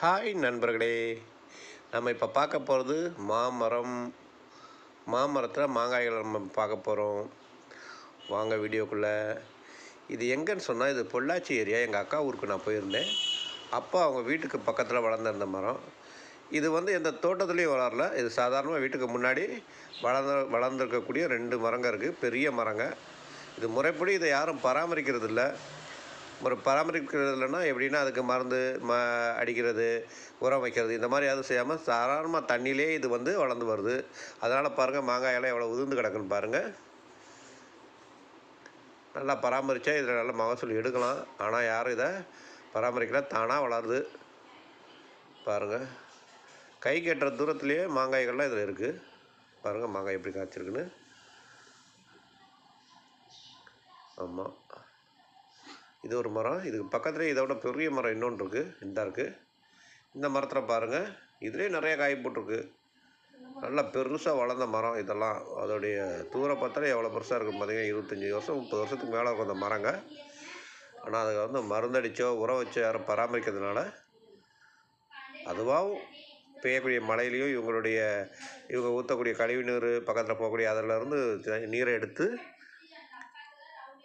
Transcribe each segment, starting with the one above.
Hi நண்பர்களே. நம்ம இப்போ பார்க்க போகிறது மாமரம். மாமரத்தில் மாங்காய்களை நம்ம பார்க்க போகிறோம் வாங்க வீடியோக்குள்ளே. இது எங்கன்னு சொன்னால் இது பொள்ளாச்சி ஏரியா. எங்கள் அக்கா ஊருக்கு நான் போயிருந்தேன். அப்போ அவங்க வீட்டுக்கு பக்கத்தில் வளர்ந்துருந்த மரம். இது வந்து எந்த தோட்டத்துலேயும் வளரல. இது சாதாரணமாக வீட்டுக்கு முன்னாடி வளர்ந்து வளர்ந்துருக்கக்கூடிய ரெண்டு மரங்க இருக்குது பெரிய மரங்க. இது முறைப்படி இதை யாரும் பராமரிக்கிறது இல்லை ஒரு பராமரிக்கிறது இல்லைன்னா எப்படின்னா அதுக்கு மருந்து ம அடிக்கிறது உரம் வைக்கிறது இந்த மாதிரி எதுவும் செய்யாமல் சாதாரணமாக தண்ணியிலே இது வந்து வளர்ந்து வருது. அதனால் பாருங்கள் மாங்காயெல்லாம் எவ்வளோ உதிர்ந்து கிடக்குன்னு பாருங்கள் நல்லா பராமரித்தா இதில் நல்ல மகசூல் எடுக்கலாம். ஆனால் யாரும் இதை பராமரிக்கல தானாக வளருது. பாருங்கள் கை கட்டுற தூரத்துலேயே மாங்காய்கள்லாம் இதில் இருக்குது பாருங்கள் மாங்காய் எப்படி காய்ச்சிருக்குன்னு. ஆமாம் இது ஒரு மரம். இதுக்கு பக்கத்துலேயே இதோட பெரிய மரம் இன்னொன்று இருக்குது இந்த இருக்குது இந்த மரத்தில் பாருங்கள் இதுலேயே நிறைய காய் போட்டிருக்கு. நல்லா பெருசாக வளர்ந்த மரம் இதெல்லாம். அதோடைய தூர பார்த்தாலே எவ்வளோ பெருசாக இருக்கும் பார்த்தீங்கன்னா இருபத்தஞ்சி வருஷம் முப்பது வருஷத்துக்கு மேலே இருக்கும் அந்த மரங்க. ஆனால் அதுக்கு வந்து மருந்தடிச்சோ உரம் வச்சோ யாரும் பராமரிக்கிறதுனால அதுவாகவும் பெய்யக்கூடிய மழையிலையும் இவங்களுடைய இவங்க ஊற்றக்கூடிய கழிவு நீர் பக்கத்தில் போகக்கூடிய அதிலிருந்து நீரை எடுத்து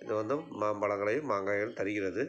இது வந்து மாம்பழங்களையும் மாங்காய்கள் தருகிறது.